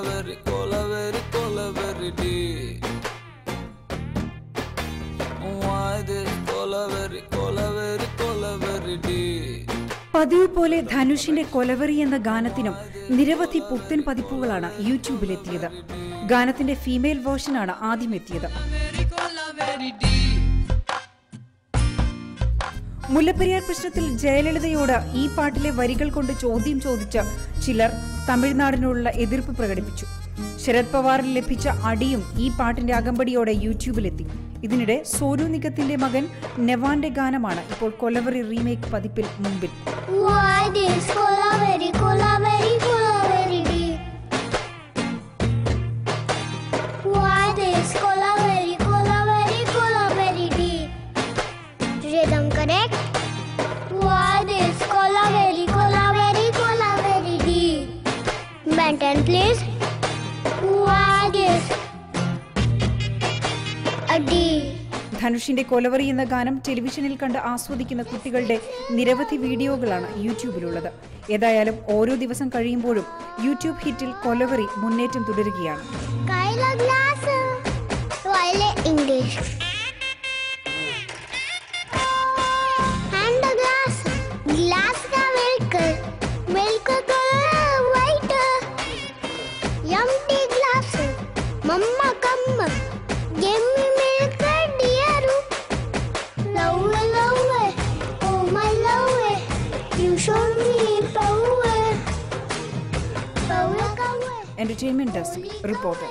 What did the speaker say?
Kolaveri Kolaveri Kolaveri D. പതിവ് പോലെ ധനുഷിന്റെ കൊലവെറി എന്ന ഗാനത്തിനും നിരവധി പുത്തൻ പതിപ്പുകളാണ് യൂട്യൂബിലെത്തിയത്. ഗാനത്തിന്റെ ഫീമെയിൽ വേർഷനാണ് ആദ്യമെത്തിയത്. മുല്ലപ്പെരിയാർ പ്രശ്നത്തിൽ ജയലളിതയോട് ഈ പാട്ടിലെ വരികൾ കൊണ്ട് ചോദ്യം ചോദിച്ച് ചിലർ തമിഴ്നാടിനോടുള്ള എതിർപ്പ് പ്രകടിപ്പിച്ചു. ശരത് പവാറിൽ ലഭിച്ച അടിയും ഈ പാട്ടിന്റെ അകമ്പടിയോടെ യൂട്യൂബിലെത്തി. ഇതിനിടെ സോനു നിഗത്തിന്റെ മകൻ നെവാന്റെ ഗാനമാണ് ഇപ്പോൾ കൊലവറി റീമേക്ക് പതിപ്പിൽ മുമ്പിൽ. Cola very cola very cola very deep? Maintain please. Why this a deep? ധനുഷിന്റെ കൊലവറി എന്ന ഗാനം ടെലിവിഷനിൽ കണ്ട് ആസ്വദിക്കുന്ന കുട്ടികളുടെ നിരവധി വീഡിയോകളാണ് യൂട്യൂബിലുള്ളത് ഏതായാലും ഓരോ ദിവസം കഴിയുമ്പോഴും യൂട്യൂബ് ഹിറ്റിൽ കൊലവറി മുന്നേറ്റം തുടരുകയാണ് Kyla Mama, come. Give me milk, dear. Love, love. Oh, my love. You show me power. Power. Entertainment Desk, reporter.